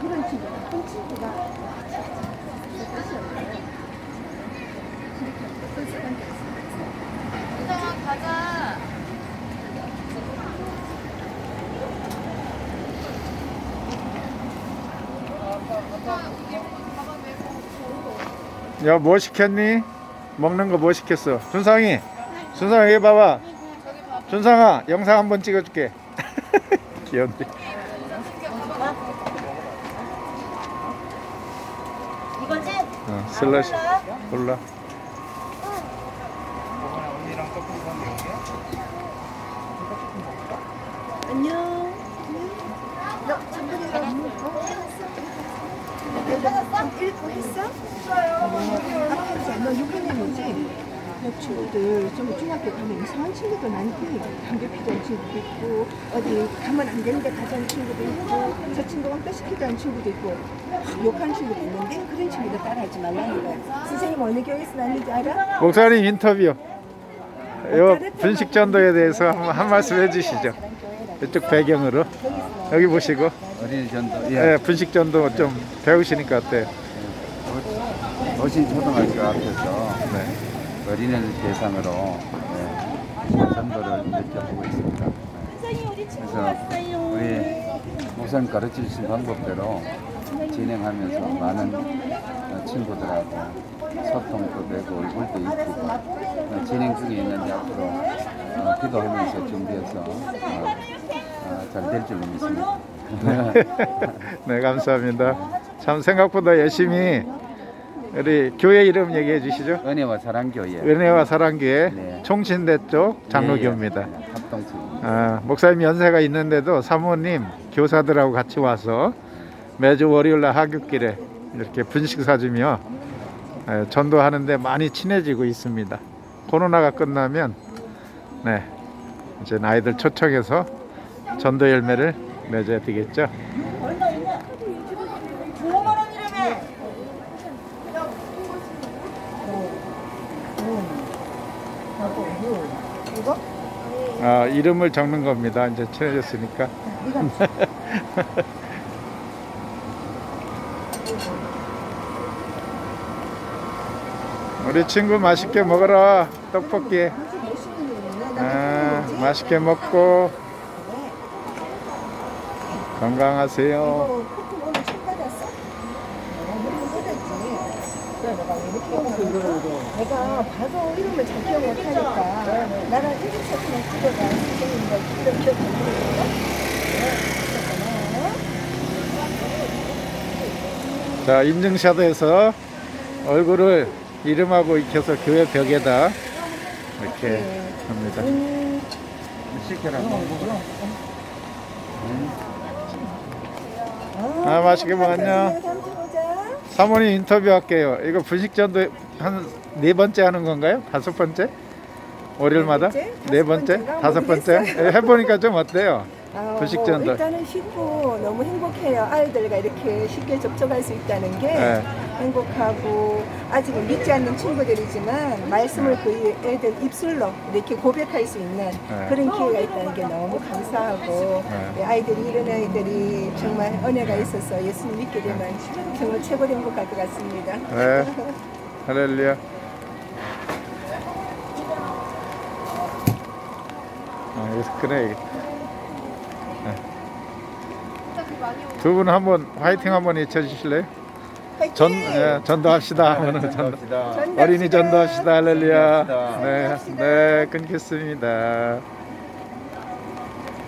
그런 친구, 큰 친구가. 야, 뭐 시켰니? 먹는 거 뭐 시켰어? 준상이, 준상이 여기 봐봐. 준상아, 영상 한번 찍어줄게. 귀엽네. 거지? 어, 슬러시 골라. 안녕. 너 잠깐만 뭐 찾았어? 읽고 했어? 아프지? 너 6학년이지? 너 친구들 좀 중학교 가면 이상한 친구들 많대. 담배 피던 친구도 있고 어디 가면 안 되는데 가자는 친구도 있고 저 친구가 뺏시키자는 친구도 있고 막 욕하는 친구도 있는데 그런 하지 말라는 거야. 선생님 어느 교회에서 나는지 알아? 목사님 인터뷰. 요 분식 전도에 대해서 한, 한 말씀 해주시죠. 이쪽 배경으로 여기 보시고 어린이 전도 예. 예, 분식 전도 좀 배우시니까 어때요? 도시 초등학교 앞에서 네. 어린이들 대상으로 예, 전도를 느껴보고 있습니다. 그래서 우리 목사님 가르쳐 주신 방법대로 진행하면서 많은 어, 친구들하고 소통도 되고 얼굴도 이쁘고 어, 진행 중에 있는데 앞으로 어, 기도하면서 준비해서 어, 잘될줄 믿습니다. 네, 감사합니다. 참 생각보다 열심히 우리 교회 이름 얘기해 주시죠. 은혜와 사랑교회 은혜와 사랑교회 네. 총신대 쪽 장로교입니다. 예, 예, 합동체 아, 목사님 연세가 있는데도 사모님 교사들하고 같이 와서 매주 월요일 날 하굣길에 이렇게 분식 사주며 예, 전도하는데 많이 친해지고 있습니다. 코로나가 끝나면 네 이제 아이들 초청해서 전도 열매를 맺어야 되겠죠. 아, 이름을 적는 겁니다. 이제 친해졌으니까. 우리 친구 맛있게 먹어라. 떡볶이. 아, 맛있게 먹고 건강하세요. 내가 봐도 이름을 잘 기억 못하니까 나랑 일일 사진을 찍어가 선생님과 이름 기억 못 하니까 자, 인증샷에서 얼굴을 이름하고 익혀서 교회 벽에다 이렇게 합니다. 음, 시켜라. 아, 맛있게 먹었냐? 사모님 인터뷰 할게요. 이거 분식전도 한 네 번째 하는 건가요? 다섯 번째? 월요일마다? 네 번째? 네 다섯 번째? 예, 해보니까 좀 어때요? 아. 뭐 일단은 쉽고 너무 행복해요. 아이들과 이렇게 쉽게 접촉할 수 있다는 게 네. 행복하고 아직은 믿지 않는 친구들이지만 말씀을 그 애들 입술로 이렇게 고백할 수 있는 네. 그런 기회가 있다는 게 너무 감사하고 네. 네, 아이들이 이런 아이들이 정말 은혜가 있어서 예수님 믿게 되면 정말 최고로 행복할 것 같습니다. 네. 할렐루야. 아, 여기서 그래. 두 분 한번 화이팅 한번 외쳐주실래요? 화이팅! 전 예, 전도합시다. 오늘 전 전도합시다. 어린이 전도합시다. 할렐루야. 네, 네, 끊겠습니다.